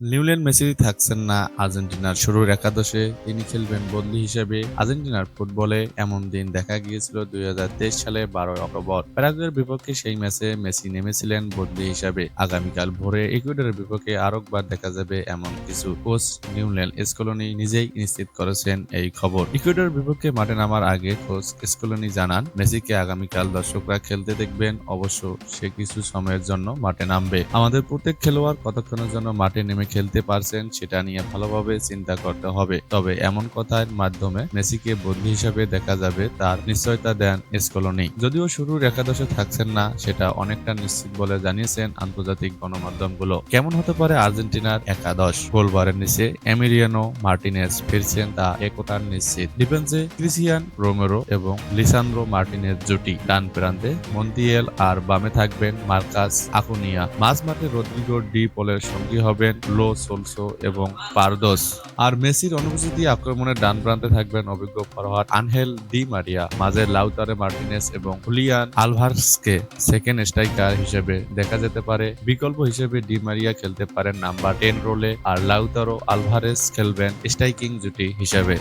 Lionel Messi থাকছেন না আর্জেন্টিনার শুরুর একাদশে। তিনি খেলবেন বদলি হিসেবে। আর্জেন্টিনার ফুটবলে এমন দিন দেখা গিয়েছিল দুই সালে বারোই অক্টোবর। প্যারাগুয়ের বিপক্ষে সেই ম্যাচে মেসি নেমেছিলেন বদলি হিসাবে। আগামীকাল ভোরে ইকুয়েডরের বিপক্ষে আরেকবার দেখা যাবে এমন কিছু। কোচ নিউনেল স্কলোনি নিজেই নিশ্চিত করেছেন এই খবর। ইকুয়েডরের বিপক্ষে মাঠে নামার আগে কোচ স্কলোনি জানান, মেসিকে আগামীকাল দর্শকরা খেলতে দেখবেন। অবশ্য সে কিছু সময়ের জন্য মাঠে নামবে। আমাদের প্রত্যেক খেলোয়াড় কতক্ষণের জন্য মাঠে নেমে খেলতে পারছেন, সেটা নিয়ে ভালোভাবে চিন্তা করতে হবে। তবে এমন কথার মাধ্যমে মেসিকে বদলি হিসাবে দেখা যাবে, তার নিশ্চয়তা দেন স্কলোনি যদিও শুরুর একাদশে থাকছেন না, সেটা অনেকটা নিশ্চিত বলে জানিয়েছেন আন্তর্জাতিক গণমাধ্যমগুলো। কেমন হতে পারে আর্জেন্টিনার একাদশ? গোলবারের নিচে এমিরিয়ানো মার্টিনেজ ফিরছেন, তা একতার নিশ্চিত। ডিফেন্সে ক্রিসিয়ান রোমেরো এবং লিসান্দ্রো মার্টিনেজ জুটি। ডান প্রান্তে মন্তিয়েল আর বামে থাকবেন মার্কাস আকুনিয়া। মাঝ মাঠে রদ্রিগো ডি পোলের সঙ্গী হবেন লো সোলসো এবং পারদোস। আর মেসির অনুপস্থিতি আক্রমণের ডান প্রান্তে থাকবেন অভিজ্ঞ ফরোয়ার্ড আনহেল ডি মারিয়া, মাঝে লাউতারে মার্টিনেস এবং হুলিয়ান আলভার্সকে সেকেন্ড স্ট্রাইকার হিসেবে দেখা যেতে পারে। বিকল্প হিসেবে ডি মারিয়া খেলতে পারেন নাম্বার টেন রোলে, আর লাউতারো আলভারেস খেলবেন স্ট্রাইকিং জুটি হিসেবে।